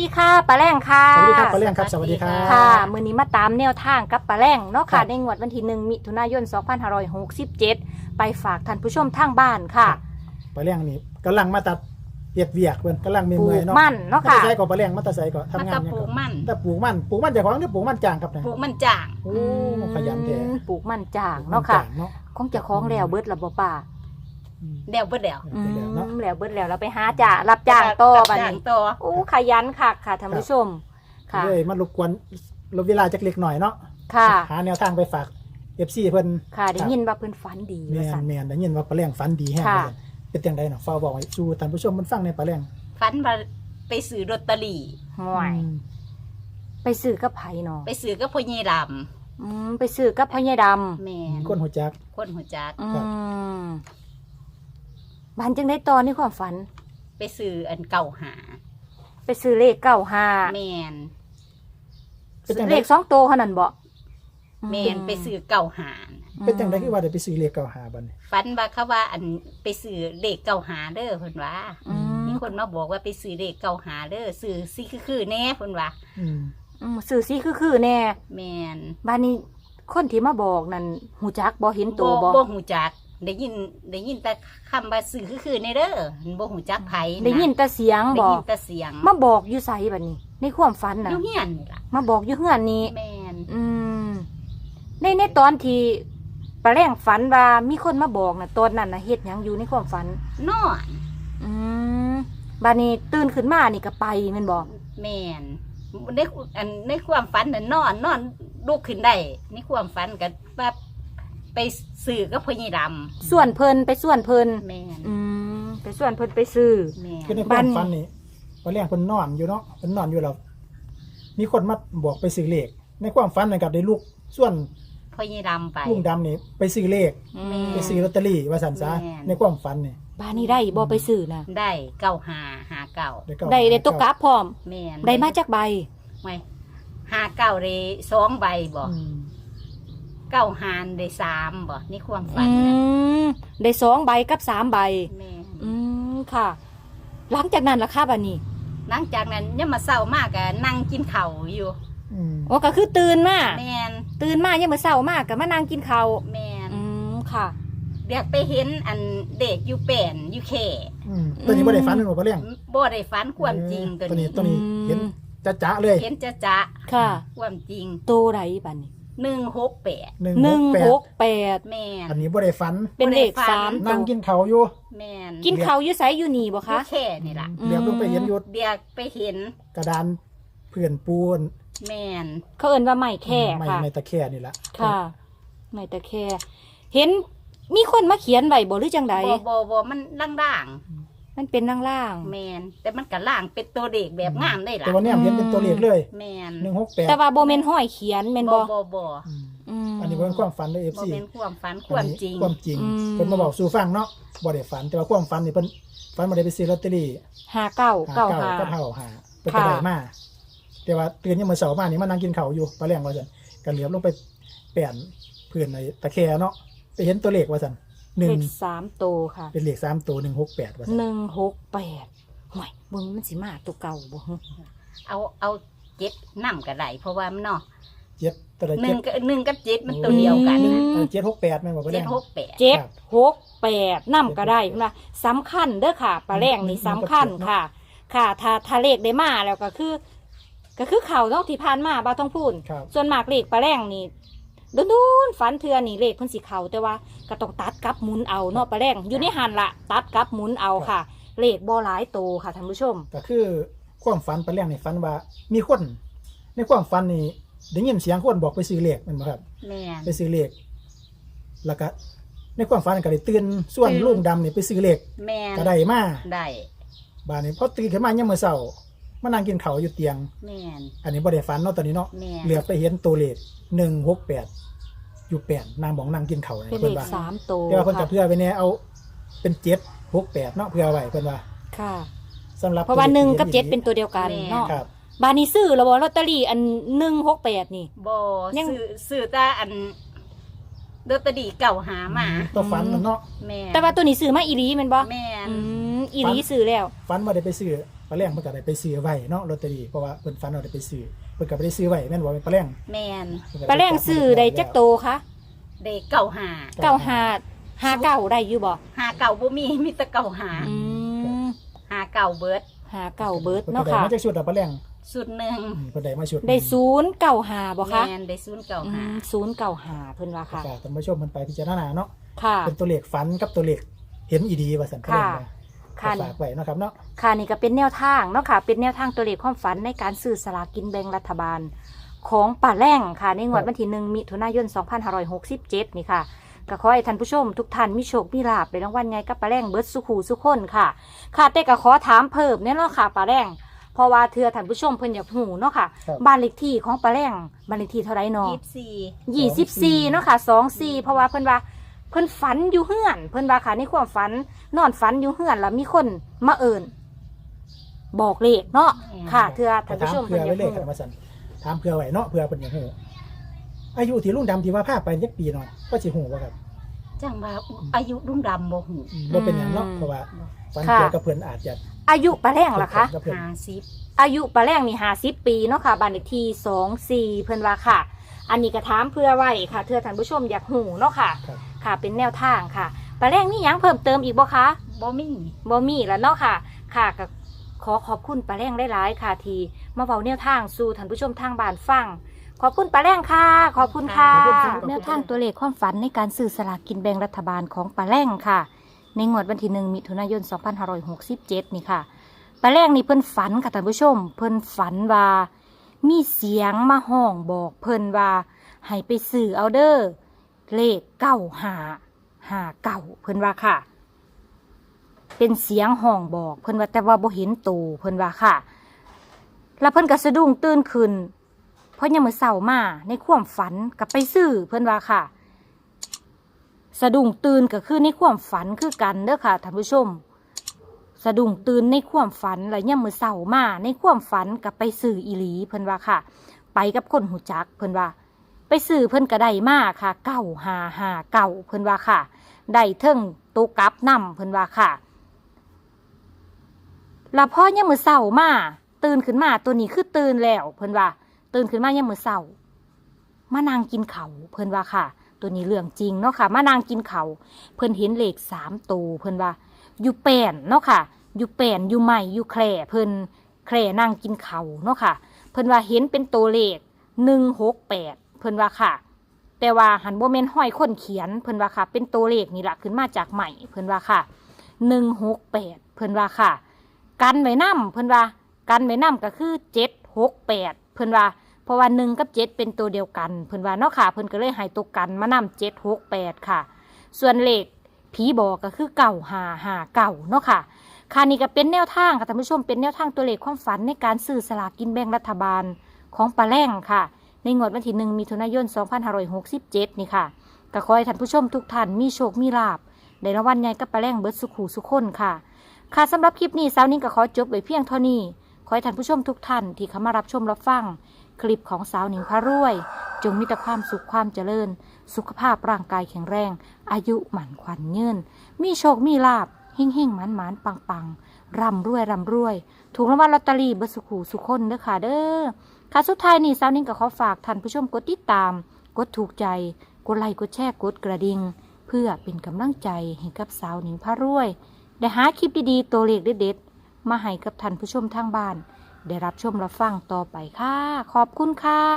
ดีค่ะปลาแรงค่ะ สวัสดีครับป้าเลี้ยงครับ สวัสดีครับค่ะมือนี้มาตามแนวทางกับปลาแรงเนาะครัค่ะบในงวดวันที่หนึ่งมิถุนายน 2567 ไปฝากท่านผู้ชมทางบ้านค่ะป้าเลี้ยงนี่กำลังมาตัดเปียกเวียกเพิ่นกำลังมีปลูเมื่อยกเนาะมันเนาะมาค่ะแต่ใส่ก็ป้าเลี้ยงมาแต่ใส่ก็ทำมันงานก็หยังปลูกก็มัน แต่ปลูกมันปลูกมันเจ้าของหรือปลูกมันจ้างครับเนี่ยปลูกมันจ่าง โอ้ขยันแท้อืมปลูกมันจ่างเนาะค่ะปลูกมันจ้างเนาะ คงจะคล้องแล้วเบิดละบ่ป่า อืมเดี๋ยวบ่เดี๋ยวอืเดี๋ยวเนาะมแล้วเบิดแล้วเราไปหาจ่ารับจ้างต่อบัดจ่างนี้ต่อโอ้ขยันค่ะค่ะท่านผู้ชม ค่ะเลยมารบกวนรบเวลาจักเล็กหน่อยเนาะค่ะหาแนวทางไปฝาก FC เพิ่นค่ะได้ยินว่าเพิ่นฝันดีแม่ว่าซั่นนแม่นได้ยินว่าป้าเลี้ยงฝันดีแฮงค่ะเลยเป็นจังไดเนาะฟ้าบอกให้สู่ท่านผู้ชมมันฟังในป้าเลี้ยงฝันว่าไปซื้อลอตเตอรี่ห่วยอืมไปซื้อกับไผเนาะไปซื้อกับพ่อใหญ่ดอืมไปซื้อกับพ่อใหญ่ดำำแม่นคนหัวจักคนหัวจักอืครับม บ้านจังได้ตอนนี้ความฝัน ไปซื้ออันเก่าหาไปซื้อเลขเก้าห้าแม่นเป็นจังไดเลขสองโตวเท่านั้นบ่แม่นไปซื้อเก่าหาเป็นจังไดคือว่าได้ไปซื้อเลขเก่าหาบัดนี้ฝันว่าเขาว่าอันไปซื้อเลขเก่าหาเด้อเพิ่นว่า อืมมีคนมาบอกว่าไปซื้อเลขเก่าหาเด้อซื้อซิคือๆแน่เพิ่นว่าอืมอืมซื้อซีคือคือแน่แม่นบ้านนี้คนที่มาบอกนั่นหูจักบ่เห็นตัวบ่บ่ฮู้จัก ได้ยินได้ยินแต่คำว่าซื้อคือๆแน่เด้อบ่ฮู้จักไผะได้ยินแต่เสียงได้บ่ยินแต่เสียงมาบอกอยู่ไสบัดนี้ ในความฝันอน่ะยู่เฮียนนี่ล่ะมาบอกอยู่เฮือนนี้ แม่นอืมในในตอนที่ปลาแรงฝันว่ามีคนมาบอกน่ะตอนนั้นน่ะเฮ็ดหยังอยู่ในความฝัน นอนอืมบานี้ตื่นขึ้นมานี่ก็ไปแมันบอกแม่นในอันในความฝันน่ะนอนนอนลุกขึ้นได้ในความฝันก็ว่า ไปสื่อกับพญดส่วนเพิ่นไปส่วนเพิ่นำแม่นอืมไปส่วนเพิ่นไปซื้อ แม่คือในนความบ้านฝันนี่ป้าเลี้ยงเพิ่นนอนอยู่เนาะเพิ่นนอนอยู่แล้วมีคนมาบอกไปซื้อเลขในความฝันนั่นก็ได้ลูกส่วนพญดำไป ลุงดำนี่ไปซื้อเลขอืมไปซื้อลอตเตอรี่ว่าซั่นซะแม่น ในความฝันนี่บ้านนี้ได้บ่ไปซื้อน่ะได้เก้าหาหาเก่าเก้าได้ได้ตกกราฟพร้อมแม่นได้มาจากใบ ไม่หาเก่าได้สองใบบ่อืม เก้าหานได้สามบ่ในความฝัอืนน่ะมได้สองใบกับสามใบ แม่นอืมค่ะ หลังจากนั้นล่ะค่ะบัดนี้หลังจากนั้นยังมาเศร้ามากก็นั่งกินข้าวอยู่ อืมโอ้ก็คือตื่นมาแม่นตื่นมายังมื้อเช้ามากก็มานั่งกินข้าวแม่นอืมค่ะ เรียกไปเห็นอันเด็กอยู่แป่นอยู่แค่อืมตัวนี้บ่ได้ฝันเป็นบ่ป้าเลี้ยงบ่ได้ฝันความจริงตัวนี้ ตัวนี้อืมเห็นจ๊ะๆเลย เห็นจะจะค่ะ ความจริง โตใดบัดนี้ หนึ่งหกแปดหนึ่งหนึ่งแปหดกแปดแม่นอันนี้บ่ได้ฝัน เป็นเลขบ่ได้ฝันสามตันั่งวกินข้าวอยู่ แม่นกินเขาวอยู่ไสอยู่นี่บ่อยู่คะแค่นี่ล่ะเหลียวลงไปเห็นอยู่เรียกไปเห็น กระดานเพื่อนปูนแม่นเขาเอิ้นว่าไม้แค่ไม่ค่ะไม่ตะแคร่นี่ละค่ะไม้ตะแค่เห็นมีคนมาเขียนไว้บ่หรือจังใดบ่บ่บ่มันล่าง มันเป็นล่างๆแม่นแต่มันก็ล่างเป็นตัวเด็กแบบงามได้ล่ะแต่วันนี้เห็นเป็นตัวเลขเลยแม่นหนึ่งหกแปๆดแต่ว่าบ่แม่นห้อยเขียนแม่นบ่บ่บ่อืม อันนี้เป็นความฝันเลยเอฟบ่ซีเป็นความฝันความจริง ความจริงอืม เพิ่นมาบอกสู่ฟังเนาะบ่ได้ฝันแต่ว่าความฝันนี่เพิ่นฝันบ่ได้ไปซื้อลอตเตอรี่ห้าเก้าหาเก้าเก้าห้าก็เท่าหาเพิ่นค่ะก็ได้มาแต่ว่าตื่นยังมื้อเช้ามานี่มานั่งกินข้าวอยู่ปลาแรงว่าซั่นก็เหลียวลงไปแป่นเพื่อนในตะแคร่เนาะไปเห็นตัวเลขว่าซั่น หนึ่เลงขสามโตวค่ะเป็นเลขสามตัวหนึ่งหกแปดว่าซั่นหนึ่งหกแปดห่วยเบิ่งมันสิมาตัวเก่าบ่ฮึเอาเอาเจ็ดนำก็ได้เพราะว่ามันเนาะเจ็ดตัวละหเจ็นึ่ด งกับหนึ่งกับเจ็ดมันตัวเดียวกันอืนะมเออเจ็ดหกแปดแม่นบ่ปลาแรเจ็ดงหกแปดเจ็ดครับหกแปดนำก็ได้นะสำคัญเด้อค่ะปลาแรงนี่อืม สำคัญมันก็เจ็ดเนอะค่ะ ค่ะถ้าถ้าเลขได้มาแล้วก็คือ ก็คือเขาเนาะที่ผ่านมาบ่าต้องพูดครับ ส่วนมากเลขปลาแรงนี่ โดนๆฝันเทือนี่เลขเพิ่นสิเขาแต่ว่าก็ต้องตัดกลับหมุนเอาเนาะปลาแรงอยู่ในหันละตัดกลับหมุนเอาค่ะ เลขบ่หลายโตค่ะท่านผู้ชม ก็คือความฝันปลาแรงนี่ฝันว่ามีคน ในความฝันนี่ได้ยินเสียงคนบอกไปซื้อเลขแมันบ่ครับ แม่น ไปซื้อเลขแล้วก็ในความฝันก็ได้ตื่นส่วนตื่น ลุงดำนี่ไปซื้อเลขแม่นก็ได้มาได้ บานนี้พอตื่นขึ้นมายามมื้อเช้า มานั่งกินข้าวอยู่เตียง แม่น อันนี้บ่ได้ฝันเนาะตอนนี้เนาะแม่น เหลือไปเห็นตัวเลข168อยู่แปดนางบอกนางกินข้าวเป็นเพิ่เลนขว่าสามโตแต่ว่าเพิ่นก็ค่ะเพื่อไปแน่เอาเป็น7 68เนาะเพื่อไว้เพิ่นว่าค่ะ สำหรับเพราะว่าหนึ่งกับเจ็ดตัวลขเป็นตัวเดียวกันเนาะครับบานี้ซื้อแล้วบ่ลอตเตอรี่อันหนึ่งหกแปดนี่ บ่ยัง ซื้อซื้อแตาอันดอตเตอรี่เก่าหามา ตัวฝันนั่นเนาะ แม่นแต่ว่าตัวนี้ซื้อมาอีหลีแมันบ่แม่นอืมอีหลีซื้อแล้ว ฝันว่าได้ไปซื้อ ปลาแรงเพิ่นก็ได้ไปซื้อไว้เนาะลอตเตอรี่เพราะว่าเพิ่นฝันว่าได้ไปซื้อเพิ่นก็บ่ได้ซื้อไว้แม่นบ่เป็นปลาแรงแมนปลาแรงซื้อได้จักโตคะเด็กเก่าหาเก้าหาหาเก้าได้อยู่บ่หาเก่าบ่มีมีแต่เก่าหาอืมหาเก่าเบิดหาเก้าเบิดเพิ่นเนาะก็ได้ค่ะมาจากชุดอะปลาแรงสุดหนึ่งอืมเพิ่นได้มาชุดได้ศูนย์เก้าหาบ่คะแมนได้ศูนย์เก่าอืหามศูนย์เก้าหาเพิ่นว่าค่ะฝากท่านผู้ชมเพิ่นไปพิจารณาเนาะค่ะ เป็นตัวเลขฝันกับตัวเลขเห็นอีดีว่าซั่นปลาแรงว่า ค่ะ ฝากไว้เนาะครับเนาะค่ะนี่ก็เป็นแนวทางเนาะค่ะ เป็นแนวทางตัวเลขความฝันในการซื้อสลากกินแบ่งรัฐบาล ของป่าแร่งค่ะ ในงวดวันที่หนึ่งมิถุนายน 2567 นี่ค่ะก็ขอให้ท่านผู้ชม ทุกท่านมีโชคมีลาบในรางวัลไงกับป่าแร่งเบิร์ดสุขูสุขคนค่ะ ค่ะแต่ก็ขอถามเพิ่มเนี่ยเนาะค่ะป่าแร่งเพราะว่าเธอท่านผู้ชมเพิ่นอยากหูเนาะค่ะครับบ้านเลขที่ของป่าแร่งบ้านเลขที่เท่าไรเนาะยี่สิบสี่ยี่สิบสี่เนาะค่ะสองสี่เพราะว่าเพิ่นว่า เพิ่นฝันอยู่เฮือน เพิ่นว่าค่ะในความฝัน นอนฝันอยู่เฮือนแล้วมีคนมาเอิญบอกเลขเนาะค่ะเธอท่านผู้ชมเพื่เพิ่อนอยากไว้เลขกันรู้มาสั่นถามเพื่อไว้เนาะเพื่อเพิ่นอยากฮู้อายุที่ลุงดำที่ว่าพาไปจักปีเนาะก็สิฮู้ว่าครับจังว่าอายุรุ่งดำบ่หูอืมบ่เป็นหยังเนาะเพราะว่าฝันค่ะเกี่ยวกับเพิ่นอาจจะอายุปลาแรงล่ะคะ กับเพิ่นหาสิบอายุปลาแรงนี่ห้าสิบปีเนาะค่ะบ้านเลขที่สองสี่เพิ่นว่าค่ะ อันนี้ก็ถามเพื่อไว้ค่ะเธอท่านผู้ชมอยากหูเนาะค่ะ ครับ ค่ะ เป็นแนวทางค่ะปลาแรงนี่ยังเพิ่มเติมอีกบ่คะบ่มีบ่มีแล้วเนาะค่ะ ค่ะก็ขอขอบคุณป้าแรงหลายๆค่ะ ที่มาเว้าแนวทางสู่ท่านผู้ชมทางบ้านฟังขอบคุณป้าแรงค่ะ ขอบคุณค่ะขอบคุณครับแนวทางตัวเลขความฝันในการซื้อสลากกินแบ่งรัฐบาลของป้าแรงค่ะ ในงวดวันที่หนึ่งมิถุนายน 2567 นี่ค่ะป้าแรงนี่เพิ่นฝันค่ะท่านผู้ชม เพิ่นฝันว่ามีเสียงมาห้องบอกเพิ่นว่าให้ไปซื้อเอาเด้อ เลขเก้าหาหาเก้าเพิ่นว่าค่ะ เป็นเสียงห้องบอกเพิ่นว่าแต่ว่าบ่เห็นตูเพิ่นว่าค่ะ แล้วเพิ่นก็สะดุ้งตื่นขึ้น เพราะยังมือเช้ามาในความฝันก็ไปซื้อเพิ่นว่าค่ะ สะดุ้งตื่นก็คือในความฝันคือกันเด้อค่ะท่านผู้ชม สะดุ้งตื่นในความฝันแล้วยังมือเช้ามาในความฝันก็ไปซื้ออีหลีเพิ่นว่าค่ะ ไปกับคนหูจักเพิ่นว่า ไปซื้อเพิ่นก็ได้มาค่ะเก้าหาหาเก้าเพิ่นว่าค่ะได้เทิงตุกลับนํเพิ่นว่าค่ะแล้วพอยามมือเช้ามาตื่นขึ้นมาตัวนี้คือตื่นแล้วเพิ่นว่า ตื่นขึ้นมายามมือเช้ามานั่งกินเขาเพิ่นว่าค่ะ ตัวนี้เรื่องจริงเนาะค่ะมานั่งกินเขาเพิ่นเห็นเลขสามตัวเพิ่นว่า อยู่แป้นเนาะค่ะ อยู่แป้นอยู่ใหม่อยู่แคร่เพิ่นแคร่นั่งกินเขาเนาะค่ะ เพิ่นว่าเห็นเป็นตัวเลขหนึ่งหกแปด เพิ่นว่าค่ะ แต่ว่าหันโบเมนห้อยคนเขียนเพิ่นว่าค่ะ เป็นตัวเลขนี่แหละขึ้นมาจากใหม่เพิ่นว่าค่ะหนึ่งหกแปดเพิ่นว่าค่ะ กันไว้นํเพิ่นว่ากันไว้นํก็คือเจ็ดหกแปดเพิ่นว่าเพราะว่าหนึ่งกับเจ็ดเป็นตัวเดียวกันเพิ่นว่าเนาะค่ะเพิ่นก็เลยให้ตัวกันมานํเจ็ดหกแปดค่ะ ส่วนเลขผีบอกก็คือเก่าหาหาเก่าเนาะค่ะค่ะนี่ก็เป็นแนวทางค่ะท่านผู้ชมเป็นแนวทางตัวเลขความฝันในการซื้อสลากกินแบ่งรัฐบาลของปลาแรงค่ะ ในงวดวันที่หนึ่งมิถุนายน 2567 นี่ค่ะก็ขอให้ท่านผู้ชมทุกท่านมีโชค มีลาบในรางวัลใหญ่กับปลาแรงเบิดสุขหูสุขคนค่ะ ค่ะสำหรับคลิปนี้สาวนิ้งก็ขอจบไว้เพียงเท่านี้ ขอให้ท่านผู้ชมทุกท่านที่เข้ามารับชมรับฟัง คลิปของสาวหนิงพระรวย จงมีแต่ความสุขความเจริญ สุขภาพร่างกายแข็งแรง อายุหมั่นขวัญยืนมีโชค มีลาบเฮ่งเฮ่งๆหมันมันปังปังๆ ร่ำรวยร่ำรวย ถูกรางวัลลอตเตอรี่เบอร์สุขหูสุขคนเด้อค่ะเด้อค่ะสุดท้ายนี่สาวนิ่งก็ขอฝากท่านผู้ชมกดติดตาม กดถูกใจ กดไลค์กดแชร์กดกระดิ่งเพื่อเป็นกำลังใจให้กับสาวนิ่งพระรวย ได้หาคลิปดีๆตัวเลขเด็ดๆมาให้กับท่านผู้ชมทางบ้าน ได้รับชมรับฟังต่อไปค่ะ ขอบคุณค่ะ